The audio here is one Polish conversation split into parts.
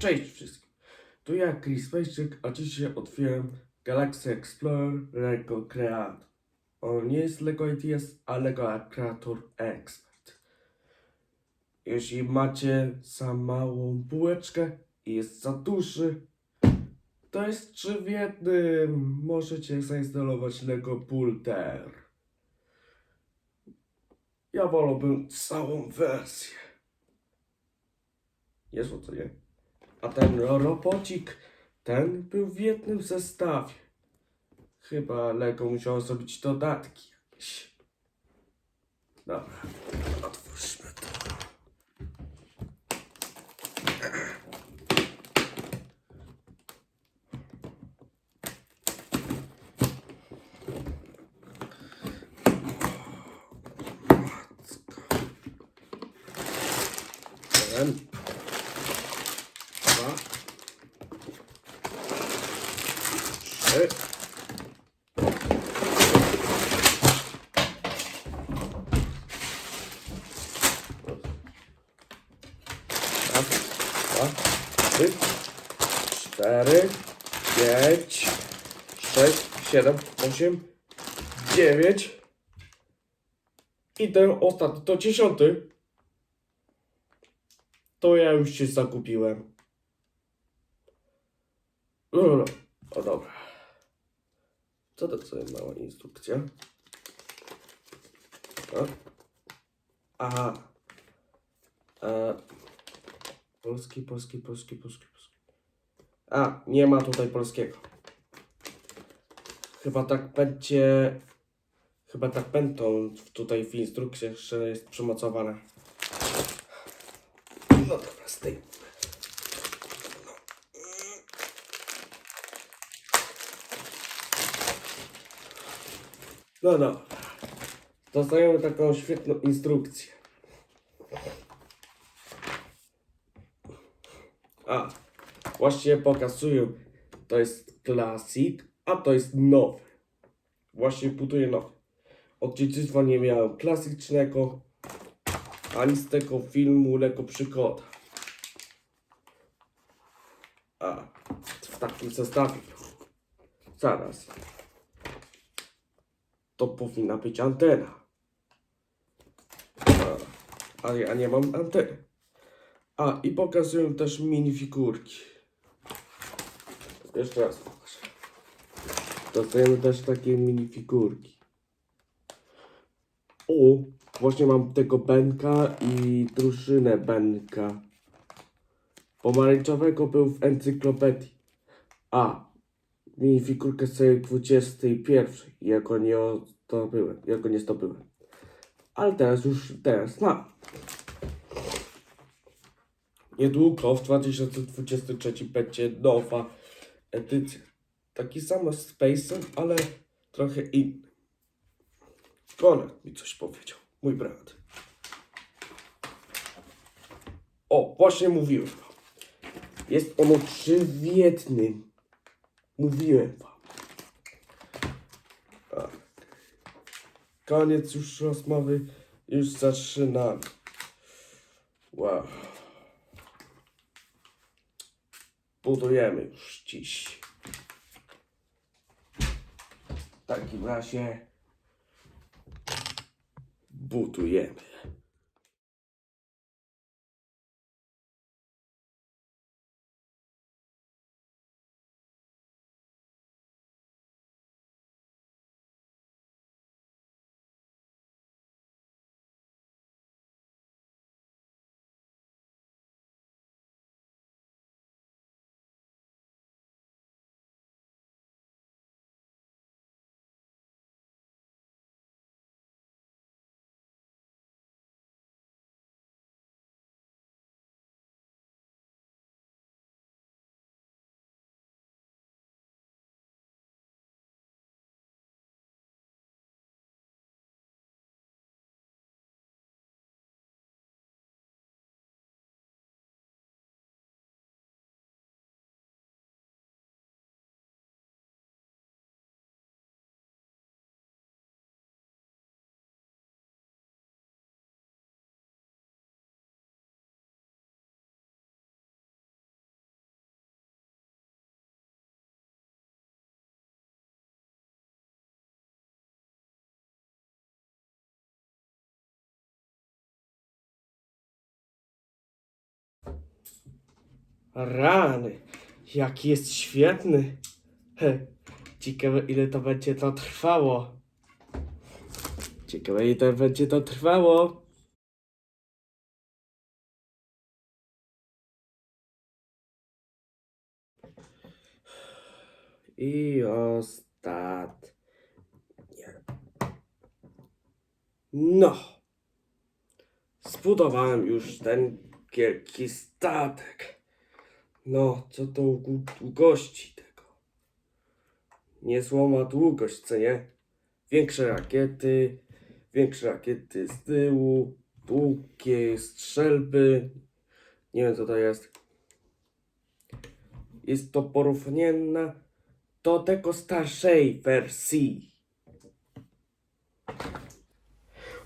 Cześć wszystkim. Tu ja, Chris Pejczyk, a dzisiaj otwieram Galaxy Explorer Lego Creator. On nie jest Lego ITS, a Lego Creator Expert. Jeśli macie za małą bułeczkę i jest za duży, to jest trzy w jednym. Możecie zainstalować Lego Pulter. Ja wolałbym całą wersję. Jest co nie? A ten robocik, ten był w jednym zestawie. Chyba Lego musiało zrobić dodatki jakieś. Dobra, 7, 8, 9 i ten ostatni, to dziesiąty, to ja już się zakupiłem. Dobra, o dobra. Co to co jest mała instrukcja? Tak. A? Aha. E, polski, polski, polski, polski, polski. A, nie ma tutaj polskiego. Chyba tak będzie... Chyba tak będą tutaj w instrukcjach, że jest przymocowane. No dobra, z tej. No dobra. Dostajemy taką świetną instrukcję. A, właśnie pokazują, to jest Classic, a to jest nowy. Właśnie buduję nowy. Od dzieciństwa nie miałem klasycznego, ani z tego filmu Lego Przygoda. A, w takim zestawie. Zaraz. To powinna być antena. A, ja nie mam anteny. A, i pokazują też minifigurki. Jeszcze raz pokażę. Dostajemy też takie minifigurki. O, właśnie mam tego Benka i drużynę Benka. Pomarańczowego był w encyklopedii. A, minifigurkę z tej 21. Jako nie zdobyłem, jako nie zdobyłem. Ale teraz już, teraz mam. Niedługo w 2023 będzie nowa edycja. Taki sam z Space'em, ale trochę inny. Konrad mi coś powiedział, mój brat. O, właśnie mówiłem wam. Jest ono trzy w jednym. Mówiłem wam. A. Koniec już rozmowy. Już zaczynamy. Wow. Budujemy już dziś. W takim razie budujemy. Rany, jaki jest świetny. He, ciekawe ile to będzie to trwało. Ciekawe ile będzie to trwało. I ostatnie. No. Zbudowałem już ten wielki statek. No, co to u długości tego? Niezła ma długość, co nie? Większe rakiety, większe rakiety z tyłu, długie strzelby. Nie wiem co to jest. Jest to porównanie do tego starszej wersji.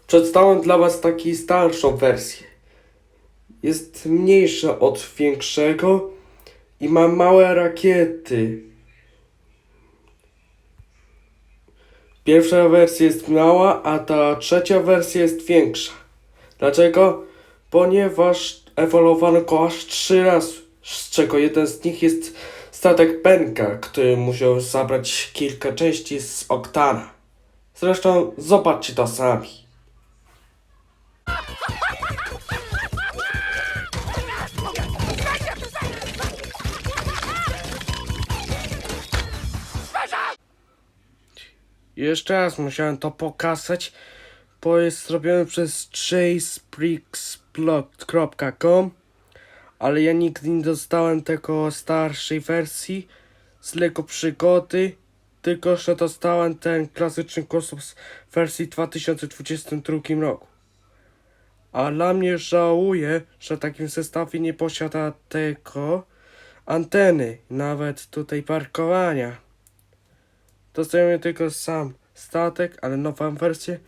Przedstawiam dla Was taką starszą wersję. Jest mniejsza od większego i ma małe rakiety. Pierwsza wersja jest mała, a ta trzecia wersja jest większa. Dlaczego? Ponieważ ewoluowano go aż trzy razy, z czego jeden z nich jest statek Benka, który musiał zabrać kilka części z Oktana. Zresztą zobaczcie to sami. Jeszcze raz musiałem to pokazać, bo jest zrobione przez chasebricks.com ale ja nigdy nie dostałem tego starszej wersji z Lego Przygody, tylko że dostałem ten klasyczny kosmos w wersji 2022 roku. A dla mnie żałuję, że w takim zestawie nie posiada tego anteny, nawet tutaj parkowania. Dostajemy tylko sam statek, ale nową wersję,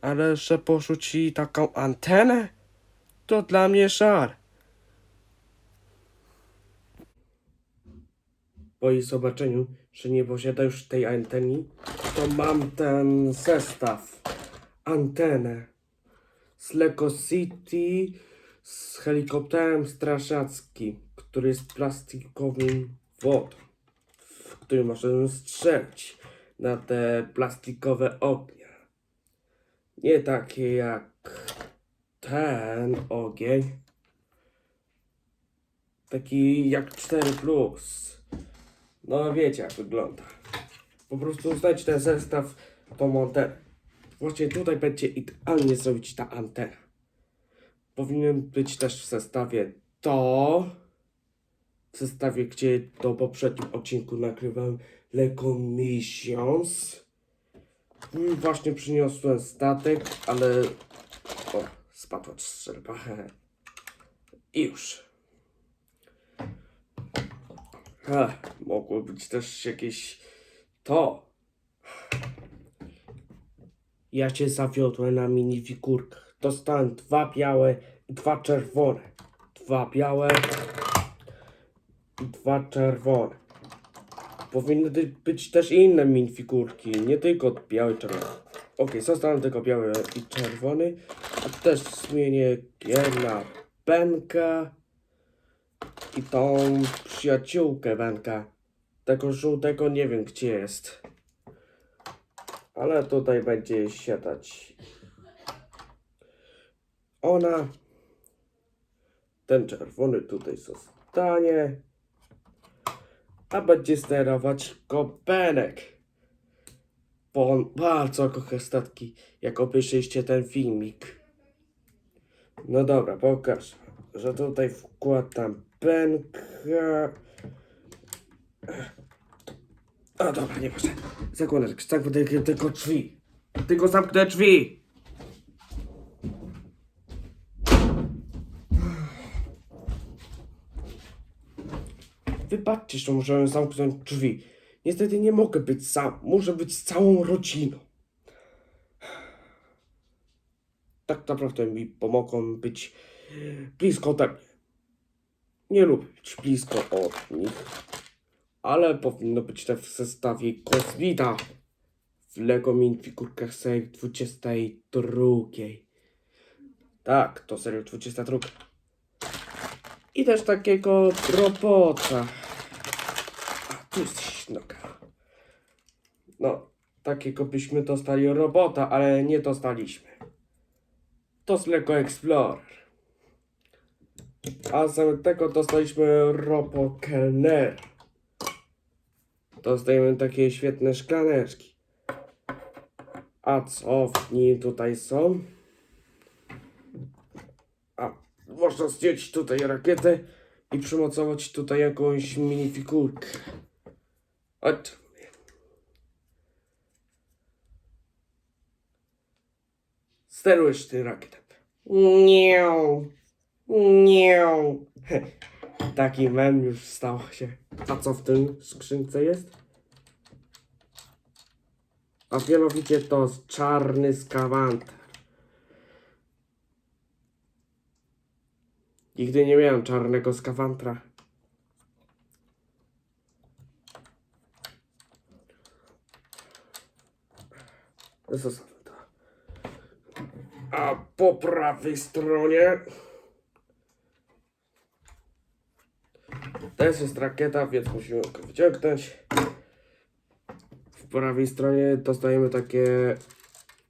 ale że porzuci taką antenę, to dla mnie żal. Po jej zobaczeniu, że nie posiada już tej anteny, to mam ten zestaw, antenę z Lego City z helikopterem strażackim, który jest plastikowym wodą, w którym możemy strzelić na te plastikowe ognia. Nie takie jak ten ogień, taki jak 4 plus. No wiecie jak wygląda. Po prostu znajdź ten zestaw, tą antenę. Właśnie tutaj będzie idealnie zrobić ta antena. Powinien być też w zestawie to. W zestawie, gdzie do poprzednim odcinku nagrywałem Lego Missions. I właśnie przyniosłem statek, ale... O, spadła strzelba. I już. Ech, mogło być też jakieś to. Ja cię zawiodłem na minifigurkach. Dostałem dwa białe i dwa czerwone. Dwa białe dwa czerwone. Powinny być też inne minifigurki, nie tylko białe i czerwone. Okej, zostałem tylko biały i czerwony. A też zmienię na Benka i tą przyjaciółkę Benka. Tego żółtego nie wiem gdzie jest. Ale tutaj będzie siadać ona. Ten czerwony tutaj zostanie. A będzie sterować go Benek. Bo bardzo kocha statki, jak obejrzyście ten filmik. No dobra, pokaż, że tutaj wkładam Benka. A dobra, nie proszę. Sekundeczkę, zamknę tylko drzwi. Tylko zamknę drzwi. Wybaczcie, że muszę zamknąć drzwi. Niestety nie mogę być sam. Muszę być z całą rodziną. Tak naprawdę mi pomogą być blisko ode mnie. Nie lubię być blisko od nich. Ale powinno być też w zestawie kosmita w Lego minifigurkach serii 22. Tak, to seria 22. I też takiego robota. Noga. No, takiego byśmy dostali robota, ale nie dostaliśmy. To z Lego Explorer. A zamiast tego dostaliśmy Robo Kellner. Dostajemy takie świetne szklaneczki. A co w nim tutaj są? A, można zdjąć tutaj rakietę i przymocować tutaj jakąś minifigurkę. Chodź. Sterujesz tym rakietem. Nie. Nie. Taki mem już stał się. A co w tym skrzynce jest? A mianowicie to czarny skawanter. Nigdy nie miałem czarnego skawantra. To. A po prawej stronie też jest rakieta, więc musimy go wyciągnąć. W prawej stronie dostajemy takie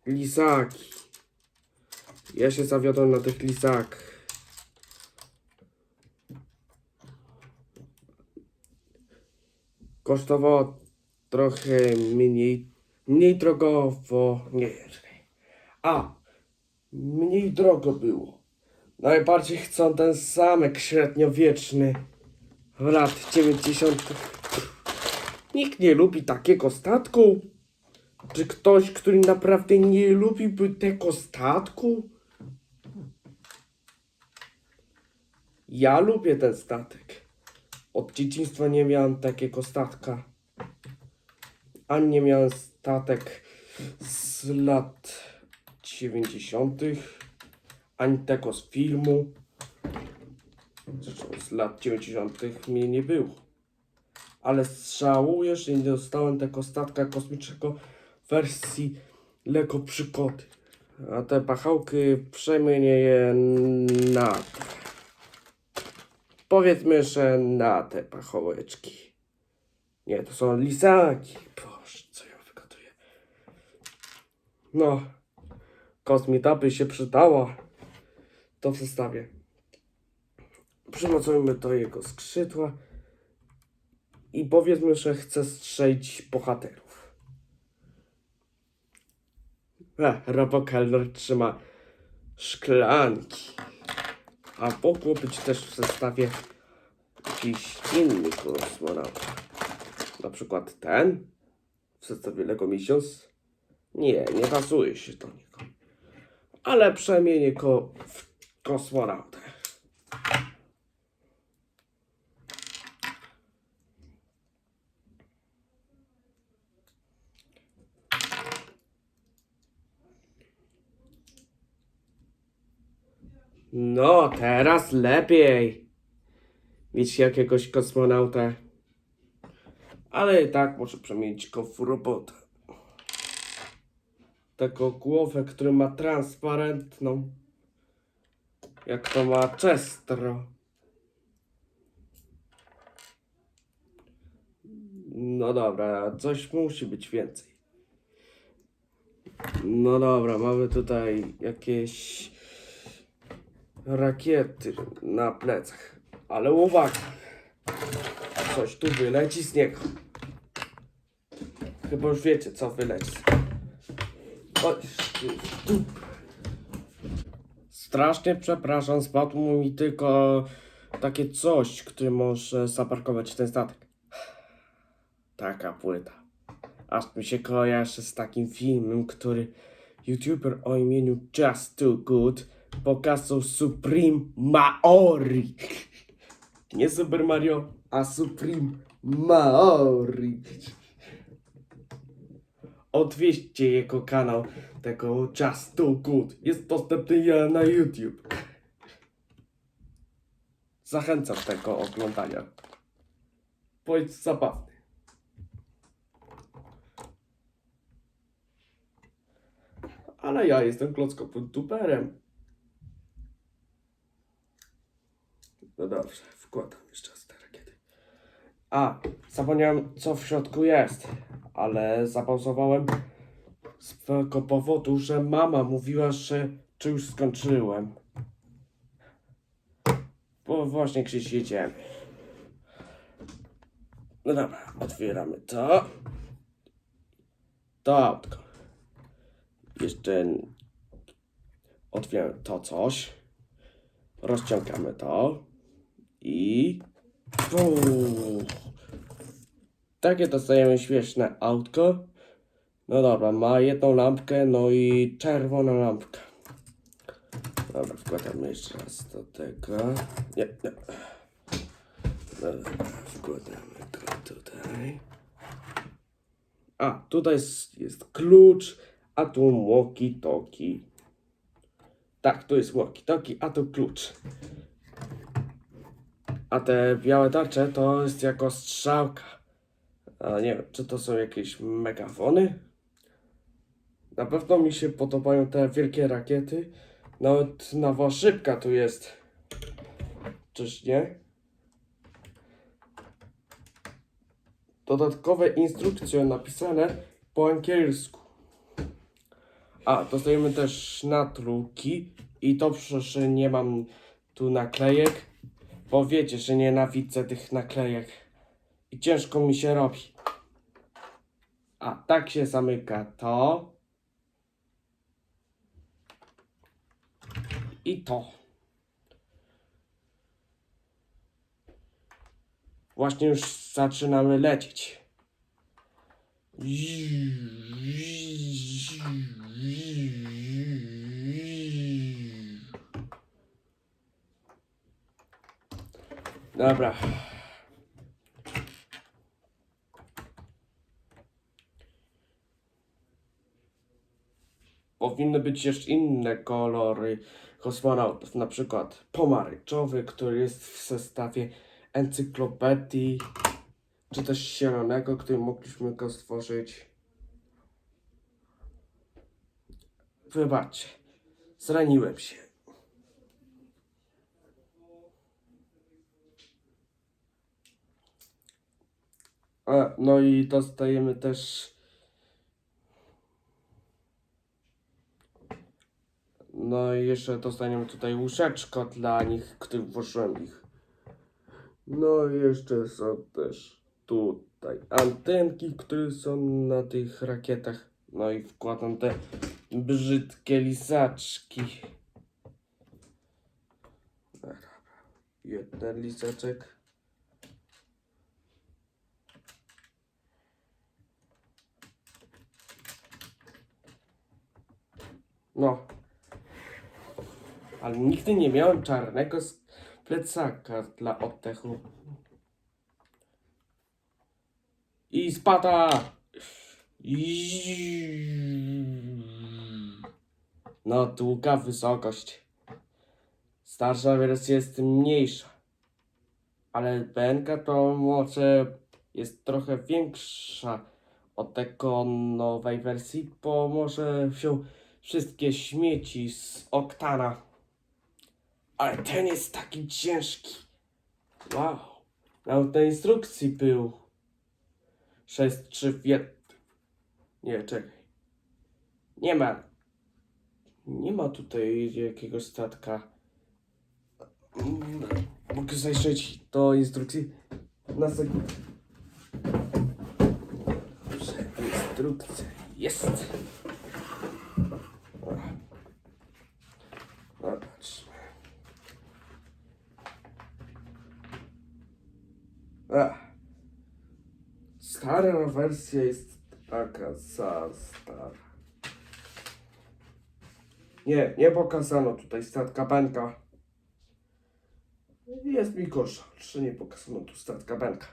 lisaki. Ja się zawiodłem na tych lisakach. Kosztowało trochę mniej, mniej drogowo, nie, czekaj. A, mniej drogo było. Najbardziej chcą ten zamek średniowieczny lat 90. Nikt nie lubi takiego statku. Czy ktoś, który naprawdę nie lubiłby tego statku? Ja lubię ten statek. Od dzieciństwa nie miałem takiego statka. Ani nie miałem statek z lat 90., ani tego z filmu. Zresztą z lat 90. mnie nie było. Ale żałuję, że nie dostałem tego statka kosmicznego w wersji Lego Przygody. A te pachałki przemienię je na. Powiedzmy, że na te pachołeczki. Nie, to są lisaki. Boże, co ja wygaduję. No, kosmita by się przydała. To w zestawie. Przymocujmy do jego skrzydła. I powiedzmy, że chcę strzelić bohaterów. E, Robokeller trzyma szklanki. A mogło być też w zestawie jakiś inny kosmonaut. Na przykład ten w zestawie Lego Missions. Nie, nie pasuje się do niego. Ale przemienię go w kosmonautę. No, teraz lepiej mieć jakiegoś kosmonauta. Ale i tak muszę przemienić go w robota. Taką głowę, który ma transparentną. Jak to ma Chestro. No dobra, coś musi być więcej. No dobra, mamy tutaj jakieś rakiety na plecach. Ale uwaga! Coś tu wyleci z niego. Chyba już wiecie, co wyleci. Tu. Strasznie przepraszam, spadło mi tylko takie coś, które może zaparkować ten statek. Taka płyta. Aż mi się kojarzy z takim filmem, który youtuber o imieniu Just Too Good pokazał Supreme Maori. Nie Super Mario, a Supreme Maori. Odwieźcie jego kanał, tego Just Too Good. Jest dostępny na YouTube. Zachęcam tego oglądania. Jest zabawny. Ale ja jestem klockowym tuberem. No dobrze, wkładam jeszcze raz te rakiety. A, zapomniałem co w środku jest, ale zapauzowałem z tego powodu, że mama mówiła, że czy już skończyłem. Bo właśnie gdzieś jedziemy. No dobra, otwieramy to. To autko. Jeszcze otwieramy to coś. Rozciągamy to. I... Puu. Takie dostajemy śmieszne autko. No dobra, ma jedną lampkę, no i czerwoną lampkę. Dobra, wkładamy jeszcze raz do tego. Nie, nie. Dobra, wkładamy go tutaj. A, tutaj jest, jest klucz, a tu walkie-talkie. Tak, tu jest walkie-talkie, a tu klucz. A te białe tarcze to jest jako strzałka. Nie wiem, czy to są jakieś megafony? Na pewno mi się podobają te wielkie rakiety. Nawet nowa szybka tu jest. Czyż nie? Dodatkowe instrukcje napisane po angielsku. A, dostajemy też natruki i dobrze, że nie mam tu naklejek, bo wiecie, że nienawidzę tych naklejek i ciężko mi się robi. A, tak się zamyka to. I to. Właśnie już zaczynamy lecieć. Dobra. Powinny być jeszcze inne kolory kosmonautów, na przykład pomarańczowy, który jest w zestawie encyklopedii, czy też zielonego, który mogliśmy go stworzyć. Wybaczcie, zraniłem się. A, no i dostajemy też No i jeszcze dostaniemy tutaj łóżeczko dla nich, których włożyłem ich. No i jeszcze są też tutaj antenki, które są na tych rakietach. No i wkładam te brzydkie lisaczki. Jeden lisaczek. No, ale nigdy nie miałem czarnego plecaka dla oddechu. I spada! No, długa wysokość. Starsza wersja jest mniejsza. Ale BNK to może jest trochę większa od tego nowej wersji, bo może wziął wszystkie śmieci z Oktana. Ale ten jest taki ciężki. Wow. Nawet na instrukcji był. 6-3 w. Nie, czekaj. Nie ma. Nie ma tutaj jakiegoś statka. Mogę zajrzeć do instrukcji? Na sekundę. Instrukcja jest. Ach. Stara wersja jest taka za stara. Nie, nie pokazano tutaj statka Benka. Jest mi gorsza, że nie pokazano tu statka Benka.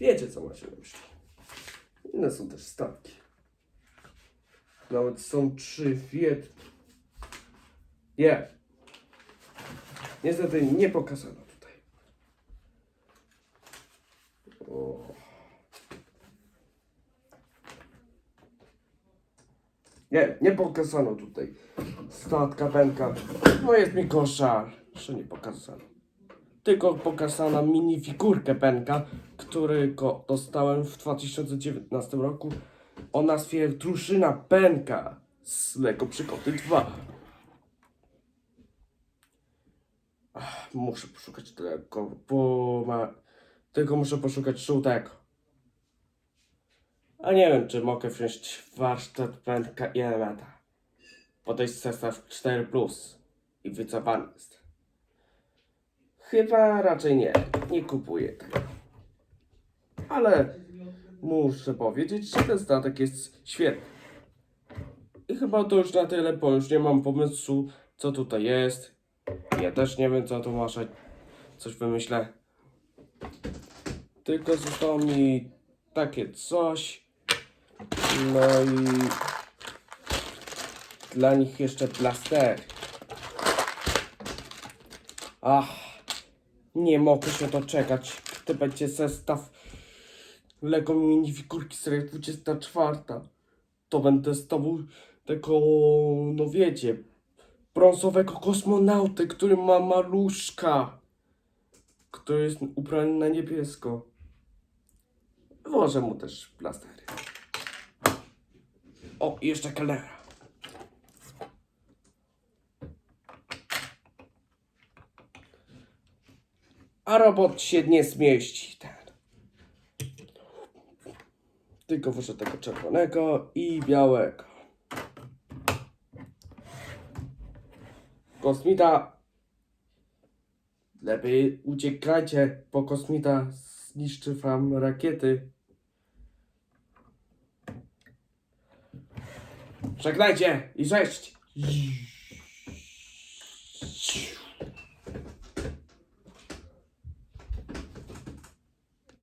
Wiecie co macie na myśli. Inne są też statki. Nawet są trzy w jednym. Nie. Niestety nie pokazano tutaj. O. Nie, nie pokazano tutaj statka Benka. No jest mi kosza, że nie pokazano. tylko pokazana minifigurkę Benka, którego dostałem w 2019 roku o nazwie Drużyna Benka z Lego Przygody 2. Ach, muszę poszukać tego, bo ma... Tylko muszę poszukać żółtego. A nie wiem, czy mogę wziąć warsztat Benka i Elementa. Jest zestaw 4 plus i wycofany jest. Chyba raczej nie, nie kupuję tego. Ale muszę powiedzieć, że ten statek jest świetny. I chyba to już na tyle, bo już nie mam pomysłu, co tutaj jest. Ja też nie wiem, co tu może coś wymyślę. Tylko zostało mi takie coś. No i dla nich jeszcze blaster. Ach, nie mogę się doczekać. To będzie zestaw Lego minifigurki serii 24. To będę z tobą tego, no wiecie, brązowego kosmonauty, który ma maluszka, który jest ubrany na niebiesko. Włożę mu też plastery. O, jeszcze kelnera. A robot się nie zmieści. Ten. Tylko włożę tego czerwonego i białego. Kosmita. Lepiej uciekajcie, bo kosmita zniszczy wam rakiety. Żegnajcie i cześć!